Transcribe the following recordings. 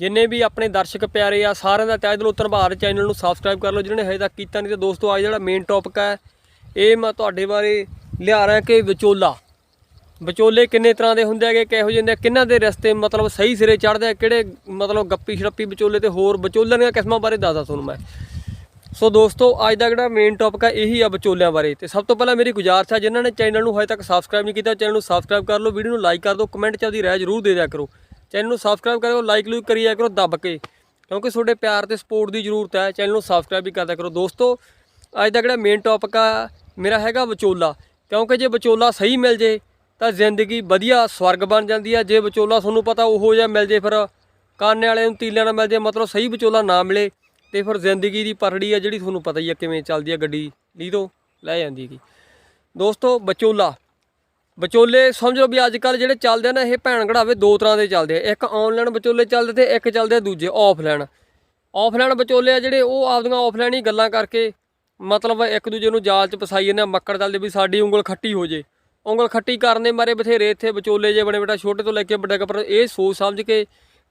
ਜਿੰਨੇ ਵੀ ਆਪਣੇ ਦਰਸ਼ਕ ਪਿਆਰੇ ਆ, ਸਾਰਿਆਂ ਦਾ ਤਹਿ ਦਿਲੋਂ ਧੰਨਵਾਦ। ਚੈਨਲ ਨੂੰ ਸਬਸਕ੍ਰਾਈਬ ਕਰ ਲਓ ਜਿਹਨਾਂ ਨੇ ਹਜੇ ਤੱਕ ਕੀਤਾ ਨਹੀਂ ਤੇ ਦੋਸਤੋ, ਅੱਜ ਜਿਹੜਾ ਮੇਨ ਟੌਪਿਕ ਹੈ ਇਹ ਮੈਂ ਤੁਹਾਡੇ ਬਾਰੇ ਲਿਆ ਰਿਹਾ ਕਿ ਵਿਚੋਲਾ। ਵਿਚੋਲੇ ਕਿੰਨੇ ਤਰ੍ਹਾਂ ਦੇ ਹੁੰਦੇ ਹੈਗੇ, ਕਿਹੋ ਜਿਹੇ ਹੁੰਦੇ ਆ, ਕਿਹਨਾਂ ਦੇ ਰਸਤੇ ਮਤਲਬ ਸਹੀ ਸਿਰੇ ਚੜਦੇ ਕਿਹੜੇ ਮਤਲਬ ਗੱਪੀ ਸ਼ਰੱਪੀ ਵਿਚੋਲੇ ਤੇ ਹੋਰ ਵਿਚੋਲਿਆਂ ਦੀਆਂ ਕਿਸਮਾਂ ਬਾਰੇ ਦੱਸਦਾ ਤੁਹਾਨੂੰ ਮੈਂ। ਸੋ ਦੋਸਤੋ, ਅੱਜ ਦਾ ਜਿਹੜਾ ਮੇਨ ਟੌਪਿਕ ਹੈ ਇਹੀ ਆ ਵਿਚੋਲਿਆਂ ਬਾਰੇ। ਤੇ ਸਭ ਤੋਂ ਪਹਿਲਾਂ ਮੇਰੀ ਗੁਜ਼ਾਰਿਸ਼ ਹੈ ਜਿਨ੍ਹਾਂ ਨੇ ਚੈਨਲ ਨੂੰ ਹਜੇ ਤੱਕ ਸਬਸਕ੍ਰਾਈਬ ਨਹੀਂ ਕੀਤਾ ਚੈਨਲ ਨੂੰ ਸਬਸਕ੍ਰਾਈਬ ਕਰ ਲਓ ਵੀਡੀਓ ਨੂੰ ਲਾਈਕ ਕਰ ਦਿਓ ਕਮੈਂਟ 'ਚ ਉਹਦੀ ਰਾਏ ਜ਼ਰੂਰ ਦੇ ਦਿਆ ਕਰੋ। ਚੈਨਲ ਨੂੰ ਸਬਸਕ੍ਰਾਈਬ ਕਰਿਓ ਲਾਈਕ ਲੂਕ ਕਰੀ ਜਾਇਆ ਕਰੋ, ਦੱਬ ਕੇ। ਕਿਉਂਕਿ ਤੁਹਾਡੇ ਪਿਆਰ ਤੇ ਸਪੋਰਟ ਦੀ ਜ਼ਰੂਰਤ ਹੈ ਚੈਨਲ ਨੂੰ ਸਬਸਕ੍ਰਾਈਬ ਵੀ ਕਰਦਾ ਕਰੋ। ਦੋਸਤੋ, ਅੱਜ ਦਾ ਜਿਹੜਾ ਮੇਨ ਟੌਪਿਕ ਆ, ਮੇਰਾ ਹੈਗਾ ਵਿਚੋਲਾ। ਕਿਉਂਕਿ ਜੇ ਵਿਚੋਲਾ ਸਹੀ ਮਿਲ ਜੇ, ਤਾਂ ਜ਼ਿੰਦਗੀ ਵਧੀਆ ਸਵਰਗ ਬਣ ਜਾਂਦੀ ਆ। ਜੇ ਵਿਚੋਲਾ ਤੁਹਾਨੂੰ ਪਤਾ ਉਹੋ ਜਿਹਾ ਮਿਲ ਜੇ, ਫਿਰ ਕਾਨੇ ਵਾਲੇ ਨੂੰ ਤੀਲਿਆਂ ਨਾਲ ਮਿਲ ਜੇ, ਮਤਲਬ ਸਹੀ ਵਿਚੋਲਾ ਨਾ ਮਿਲੇ, ਤੇ ਫਿਰ ਜ਼ਿੰਦਗੀ ਦੀ ਪਰੜੀ ਆ ਜਿਹੜੀ ਤੁਹਾਨੂੰ ਪਤਾ ਹੀ ਆ ਕਿਵੇਂ ਚੱਲਦੀ ਆ ਗੱਡੀ ਲੀਦੋਂ ਲੈ ਜਾਂਦੀ ਹੈਗੀ। ਦੋਸਤੋ, ਵਿਚੋਲਾ। ਵਿਚੋਲੇ, ਸਮਝ ਲਓ ਵੀ ਅੱਜ ਕੱਲ ਜਿਹੜੇ ਚੱਲਦੇ ਆ ਨਾ, ਇਹ ਭੈਣ ਘੜਾਵੇ ਦੋ ਤਰ੍ਹਾਂ ਦੇ ਚੱਲਦੇ ਆ। ਇੱਕ ਆਨਲਾਈਨ ਵਿਚੋਲੇ ਚੱਲਦੇ ਤੇ ਇੱਕ ਚੱਲਦੇ ਆ ਦੂਜੇ ਆਫਲਾਈਨ ਆਫਲਾਈਨ ਵਿਚੋਲੇ ਆ ਜਿਹੜੇ, ਉਹ ਆਪਦੀਆਂ ਆਫਲਾਈਨ ਹੀ ਗੱਲਾਂ ਕਰਕੇ, ਮਤਲਬ ਇੱਕ ਦੂਜੇ ਨੂੰ ਜਾਲ 'ਚ ਫਸਾਈ ਜਾਂਦੇ ਆ, ਮੱਕੜ ਚੱਲਦੇ ਵੀ ਸਾਡੀ ਉਂਗਲ ਖੱਟੀ ਹੋ ਜੇ। ਉਂਗਲ ਖੱਟੀ ਕਰਨ ਦੇ ਮਾਰੇ ਬਥੇਰੇ ਇੱਥੇ ਵਿਚੋਲੇ ਜੇ ਬਣੇ ਬੇਟਾ ਛੋਟੇ ਤੋਂ ਲੈ ਕੇ ਵੱਡੇ ਤੱਕ ਪਰ ਇਹ ਸੋਚ ਸਮਝ ਕੇ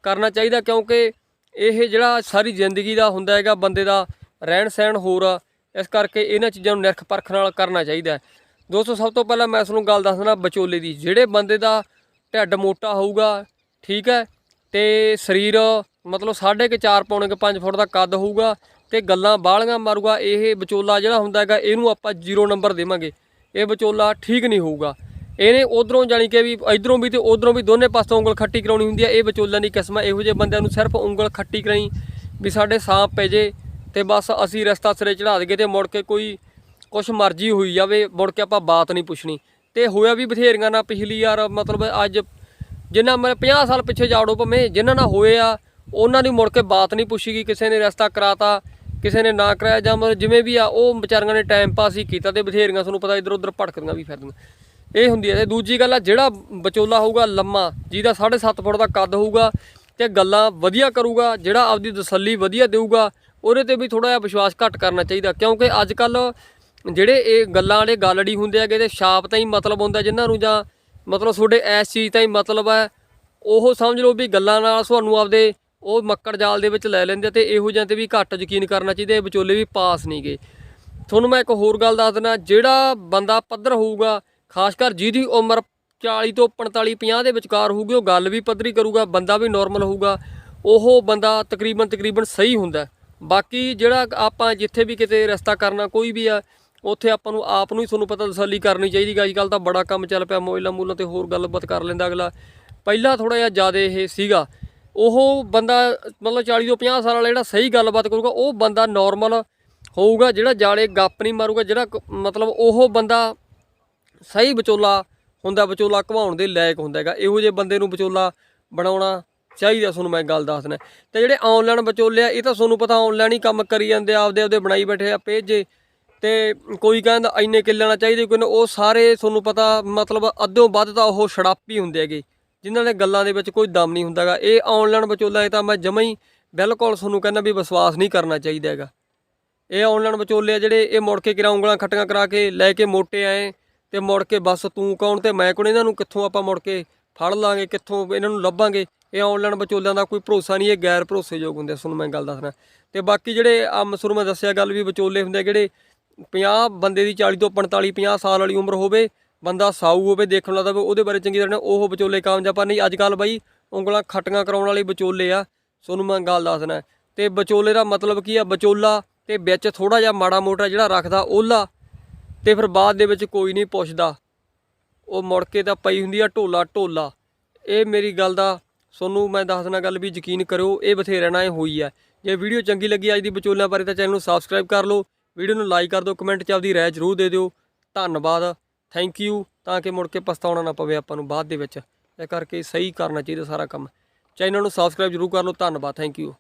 ਕਰਨਾ ਚਾਹੀਦਾ, ਕਿਉਂਕਿ ਇਹ ਜਿਹੜਾ ਸਾਰੀ ਜ਼ਿੰਦਗੀ ਦਾ ਹੁੰਦਾ ਹੈਗਾ ਬੰਦੇ ਦਾ ਰਹਿਣ ਸਹਿਣ ਹੋਰ ਆ, ਇਸ ਕਰਕੇ ਇਹਨਾਂ ਚੀਜ਼ਾਂ ਨੂੰ ਨਿਰਖ ਪਰਖ ਨਾਲ ਕਰਨਾ ਚਾਹੀਦਾ ਦੋਸਤੋ, ਸਭ ਤੋਂ ਪਹਿਲਾਂ ਮੈਂ ਤੁਹਾਨੂੰ ਗੱਲ ਦੱਸਣਾ ਵਿਚੋਲੇ ਦੀ। ਜਿਹੜੇ ਬੰਦੇ ਦਾ ਢਿੱਡ ਮੋਟਾ ਹੋਊਗਾ, ਠੀਕ ਹੈ, ਤੇ ਸਰੀਰ ਮਤਲਬ ਸਾਢੇ ਕੁ 4 ਪੌਣੇ ਕੁ 5 ਫੁੱਟ ਦਾ ਕੱਦ ਹੋਊਗਾ ਤੇ ਗੱਲਾਂ ਬਾਹਲੀਆਂ ਮਾਰੂਗਾ, ਇਹ ਵਿਚੋਲਾ ਜਿਹੜਾ ਹੁੰਦਾ ਹੈਗਾ, ਇਹਨੂੰ ਆਪਾਂ 0 ਨੰਬਰ ਦੇਵਾਂਗੇ। ਇਹ ਵਿਚੋਲਾ ਠੀਕ ਨਹੀਂ ਹੋਊਗਾ। ਇਹਨੇ ਉਧਰੋਂ ਜਾਣੀ ਕਿ ਵੀ ਇਧਰੋਂ ਵੀ ਤੇ ਉਧਰੋਂ ਵੀ ਦੋਨੇ ਪਾਸੋਂ ਉਂਗਲ ਖੱਟੀ ਕਰਾਉਣੀ ਹੁੰਦੀ ਹੈ। ਇਹ ਵਿਚੋਲਿਆਂ ਦੀ ਕਿਸਮ ਹੈ। ਇਹੋ ਜਿਹੇ ਬੰਦਿਆਂ ਨੂੰ ਸਿਰਫ ਉਂਗਲ ਖੱਟੀ ਕਰਾਈ ਵੀ ਸਾਡੇ ਸਾਂਪ ਪੈ ਜੇ ਤੇ ਬਸ ਅਸੀਂ ਰਸਤਾ ਸਿਰੇ ਚੜਾ ਦਈਏ ਤੇ ਮੁੜ ਕੇ ਕੋਈ ਕੁਛ ਮਰਜ਼ੀ ਹੋਈ ਜਾਵੇ, ਮੁੜ ਕੇ ਆਪਾਂ ਬਾਤ ਨਹੀਂ ਪੁੱਛਣੀ। ਤੇ ਹੋਇਆ ਵੀ ਬਥੇਰੀਆਂ ਨਾਲ ਪਿਛਲੀ ਯਾਰ ਮਤਲਬ ਅੱਜ ਜਿਨ੍ਹਾਂ ਮੈਂ 50 ਸਾਲ ਪਿੱਛੇ ਜਾੜੋ ਭਵੇਂ ਜਿਨ੍ਹਾਂ ਨਾਲ ਹੋਏ ਆ, ਉਹਨਾਂ ਦੀ ਮੁੜ ਕੇ ਬਾਤ ਨਹੀਂ ਪੁੱਛੀ ਗਈ ਕਿਸੇ ਨੇ ਰਸਤਾ ਕਰਾਤਾ, ਕਿਸੇ ਨੇ ਨਾ ਕਰਾਇਆ, ਜਾਂ ਮਤਲਬ ਜਿਵੇਂ ਵੀ ਆ, ਉਹ ਵਿਚਾਰੀਆਂ ਨੇ ਟਾਈਮ ਪਾਸ ਹੀ ਕੀਤਾ ਤੇ ਬਥੇਰੀਆਂ ਤੁਹਾਨੂੰ ਪਤਾ ਇਧਰ ਉਧਰ ਭਟਕਦੀਆਂ ਵੀ ਫਿਰਦੀਆਂ। ਇਹ ਹੁੰਦੀ ਹੈ ਤੇ ਦੂਜੀ ਗੱਲ ਆ, ਜਿਹੜਾ ਵਿਚੋਲਾ ਹੋਊਗਾ, ਲੰਮਾ, ਜਿਹਦਾ 7.5 ਫੁੱਟ ਦਾ ਕੱਦ ਹੋਊਗਾ ਤੇ ਗੱਲਾਂ ਵਧੀਆ ਕਰੂਗਾ, ਜਿਹੜਾ ਆਪਦੀ ਤਸੱਲੀ ਵਧੀਆ ਦੇਊਗਾ, ਉਹਦੇ ਤੇ ਵੀ ਥੋੜਾ ਜਿਹਾ ਵਿਸ਼ਵਾਸ ਘੱਟ ਕਰਨਾ ਚਾਹੀਦਾ। ਕਿਉਂਕਿ ਅੱਜ ਕੱਲ ਜਿਹੜੇ ਇਹ ਗੱਲਾਂ ਵਾਲੇ ਗਾਲੜੀ ਹੁੰਦੇ ਹੈਗੇ ਤੇ ਛਾਪ ਤਾਂ ਹੀ ਮਤਲਬ ਹੁੰਦਾ ਜਿਨ੍ਹਾਂ ਨੂੰ ਜਾਂ ਮਤਲਬ ਤੁਹਾਡੇ ਇਸ ਚੀਜ਼ ਤਾਂ ਹੀ ਮਤਲਬ ਹੈ, ਉਹ ਸਮਝ ਲਓ ਵੀ ਗੱਲਾਂ ਨਾਲ ਤੁਹਾਨੂੰ ਆਪਦੇ ਉਹ ਮੱਕੜ ਜਾਲ ਦੇ ਵਿੱਚ ਲੈ ਲੈਂਦੇ ਆ ਤੇ ਇਹੋ ਜਿਹਾਂ ਤੇ ਵੀ ਘੱਟ ਯਕੀਨ ਕਰਨਾ ਚਾਹੀਦਾ, ਇਹ ਵਿਚੋਲੇ ਵੀ ਪਾਸ ਨਹੀਂ ਗਏ ਤੁਹਾਨੂੰ ਮੈਂ ਇੱਕ ਹੋਰ ਗੱਲ ਦੱਸ ਦਿੰਦਾ ਜਿਹੜਾ ਬੰਦਾ ਪੱਧਰ ਹੋਊਗਾ, ਖਾਸ ਕਰ ਜਿਹਦੀ ਉਮਰ 40 ਤੋਂ 45 50 ਦੇ ਵਿਚਕਾਰ ਹੋਊਗੀ, ਉਹ ਗੱਲ ਵੀ ਪੱਧਰੀ ਕਰੂਗਾ, ਬੰਦਾ ਵੀ ਨਾਰਮਲ ਹੋਊਗਾ, ਉਹ ਬੰਦਾ ਤਕਰੀਬਨ ਤਕਰੀਬਨ ਸਹੀ ਹੁੰਦਾ। ਬਾਕੀ ਜਿਹੜਾ ਆਪਾਂ ਜਿੱਥੇ ਵੀ ਕਿਤੇ ਰਸਤਾ ਕਰਨਾ ਕੋਈ ਵੀ ਆ ਉੱਥੇ ਆਪਾਂ ਨੂੰ, ਆਪ ਨੂੰ ਹੀ ਤੁਹਾਨੂੰ ਪਤਾ ਤਸੱਲੀ ਕਰਨੀ ਚਾਹੀਦੀ ਗਾ। ਅੱਜ ਕੱਲ ਤਾਂ ਬੜਾ ਕੰਮ ਚੱਲ ਪਿਆ ਮੋਬਾਈਲਾਂ ਮੂਲਾਂ ਤੇ, ਹੋਰ ਗੱਲਬਾਤ ਕਰ ਲੈਂਦਾ ਅਗਲਾ। ਪਹਿਲਾਂ ਥੋੜਾ ਜਿਹਾ ਜ਼ਿਆਦਾ ਇਹ ਸੀਗਾ। ਉਹ ਬੰਦਾ, ਮਤਲਬ 40 ਤੋਂ 50 ਸਾਲ ਵਾਲਾ ਜਿਹੜਾ ਸਹੀ ਗੱਲਬਾਤ ਕਰੂਗਾ, ਉਹ ਬੰਦਾ ਨਾਰਮਲ ਹੋਊਗਾ, ਜਿਹੜਾ ਜਾਲੇ ਗੱਪ ਨਹੀਂ ਮਾਰੂਗਾ, ਜਿਹੜਾ ਕ- ਮਤਲਬ ਉਹ ਬੰਦਾ ਸਹੀ ਵਿਚੋਲਾ ਹੁੰਦਾ, ਵਿਚੋਲਾ ਘਵਾਉਣ ਦੇ ਲਾਇਕ ਹੁੰਦਾ ਹੈਗਾ। ਇਹੋ ਜਿਹੇ ਬੰਦੇ ਨੂੰ ਵਿਚੋਲਾ ਬਣਾਉਣਾ ਚਾਹੀਦਾ ਤੁਹਾਨੂੰ ਮੈਂ ਗੱਲ ਦੱਸਣਾ ਤੇ ਜਿਹੜੇ ਆਨਲਾਈਨ ਵਿਚੋਲੇ ਆ, ਇਹ ਤਾਂ ਤੁਹਾਨੂੰ ਪਤਾ ਆਨਲਾਈਨ ਹੀ ਕੰਮ ਕਰੀ ਜਾਂਦੇ ਆ ਆਪਦੇ ਆਪਦੇ ਬਣਾਈ ਬੈਠੇ ਆ ਪੇਜ ਤੇ ਕੋਈ ਕਹਿੰਦਾ ਇੰਨੇ ਕਿੱਲੇ ਨਾਲ ਚਾਹੀਦੇ ਕੋਈ ਨਾ ਉਹ ਸਾਰੇ ਤੁਹਾਨੂੰ ਪਤਾ ਮਤਲਬ ਅੱਧੋਂ ਵੱਧ ਤਾਂ ਉਹ ਛੜਾਪੀ ਹੁੰਦੇ ਹੈਗੇ। ਜਿਨ੍ਹਾਂ ਨੇ ਗੱਲਾਂ ਦੇ ਵਿੱਚ ਕੋਈ ਦਮ ਨਹੀਂ ਹੁੰਦਾਗਾ ਇਹ ਆਨਲਾਈਨ ਵਿਚੋਲਾ ਇਹ ਤਾਂ ਮੈਂ ਜਮਾਂ ਹੀ ਬਿਲਕੁਲ ਤੁਹਾਨੂੰ ਕਹਿੰਦਾ ਵੀ ਵਿਸ਼ਵਾਸ ਨਹੀਂ ਕਰਨਾ ਚਾਹੀਦਾ ਹੈਗਾ। ਇਹ ਆਨਲਾਈਨ ਵਿਚੋਲੇ ਆ ਜਿਹੜੇ ਇਹ ਮੁੜ ਕੇ ਕਿਰਾ ਉਂਗਲਾਂ ਖੱਟੀਆਂ ਕਰਾ ਕੇ ਲੈ ਕੇ ਮੋਟੇ ਆਏ ਤੇ ਮੁੜ ਕੇ ਬਸ ਤੂੰ ਕੌਣ ਤੇ ਮੈਂ ਕੌਣ? ਇਹਨਾਂ ਨੂੰ ਕਿੱਥੋਂ ਆਪਾਂ ਮੁੜ ਕੇ ਫੜ ਲਾਂਗੇ ਕਿੱਥੋਂ ਇਹਨਾਂ ਨੂੰ ਲੱਭਾਂਗੇ? ਇਹ ਆਨਲਾਈਨ ਵਿਚੋਲਿਆਂ ਦਾ ਕੋਈ ਭਰੋਸਾ ਨਹੀਂ ਇਹ ਗੈਰ ਭਰੋਸੇਯੋਗ ਹੁੰਦੇ ਆ, ਤੁਹਾਨੂੰ ਮੈਂ ਗੱਲ ਦੱਸਣਾ ਤੇ ਬਾਕੀ ਜਿਹੜੇ ਆ ਮਸੂਰ ਮੈਂ ਦੱਸਿਆ ਗੱਲ ਵੀ ਵਿਚੋਲੇ ਹੁੰਦੇ ਆ ਜਿਹੜੇ 50 ਬੰਦੇ ਦੀ 40 ਤੋਂ 45 50 ਸਾਲ ਵਾਲੀ ਉਮਰ ਹੋਵੇ, ਬੰਦਾ ਸਾਊ ਹੋਵੇ, ਦੇਖਣ ਲੱਗਦਾ ਹੋਵੇ, ਉਹਦੇ ਬਾਰੇ ਚੰਗੀ ਤਰ੍ਹਾਂ ਉਹ ਵਿਚੋਲੇ ਕਾਮਯਾਬ ਪਰ ਨਹੀਂ, ਅੱਜ ਕੱਲ ਬਾਈ, ਉਂਗਲਾਂ ਖੱਟੀਆਂ ਕਰਾਉਣ ਵਾਲੇ ਵਿਚੋਲੇ ਆ। ਤੁਹਾਨੂੰ ਮੈਂ ਗੱਲ ਦੱਸਣਾ ਤੇ ਵਿਚੋਲੇ ਦਾ ਮਤਲਬ ਕੀ ਆ? ਵਿਚੋਲਾ ਤੇ ਵਿੱਚ ਥੋੜਾ ਜਿਹਾ ਮਾੜਾ ਮੋਟਾ ਜਿਹੜਾ ਰੱਖਦਾ, ਉਹਲਾ। ਤੇ ਫਿਰ ਬਾਅਦ ਦੇ ਵਿੱਚ ਕੋਈ ਨਹੀਂ ਪੁੱਛਦਾ। ਉਹ ਮੁੜ ਕੇ ਤਾਂ ਪਈ ਹੁੰਦੀ ਆ ਢੋਲਾ ਢੋਲਾ। ਇਹ ਮੇਰੀ ਗੱਲ ਦਾ ਤੁਹਾਨੂੰ ਮੈਂ ਦੱਸ ਦਿੰਦਾ ਗੱਲ ਵੀ ਯਕੀਨ ਕਰਿਓ, ਇਹ ਬਥੇਰੇ ਨਾਲ ਇਹ ਹੋਈ ਆ। ਜੇ ਵੀਡੀਓ ਚੰਗੀ ਲੱਗੀ ਅੱਜ ਦੀ ਵਿਚੋਲਿਆਂ ਬਾਰੇ ਤਾਂ ਚੈਨਲ ਨੂੰ ਸਬਸਕ੍ਰਾਈਬ ਕਰ ਲਓ। ਵੀਡੀਓ ਨੂੰ ਲਾਈਕ ਕਰ ਦਿਓ ਕਮੈਂਟ 'ਚ ਆਪਦੀ ਰਾਏ ਜ਼ਰੂਰ ਦੇ ਦਿਓ। ਧੰਨਵਾਦ। ਥੈਂਕ ਯੂ ਤਾਂ ਕਿ ਮੁੜ ਕੇ ਪਛਤਾਉਣਾ ਨਾ ਪਵੇ ਆਪਾਂ ਨੂੰ ਬਾਅਦ ਦੇ ਵਿੱਚ। ਇਹ ਕਰਕੇ ਸਹੀ ਕਰਨਾ ਚਾਹੀਦਾ ਸਾਰਾ ਕੰਮ। ਚੈਨਲ ਨੂੰ ਸਬਸਕ੍ਰਾਈਬ ਜ਼ਰੂਰ ਕਰ ਲਓ। ਧੰਨਵਾਦ। Thank you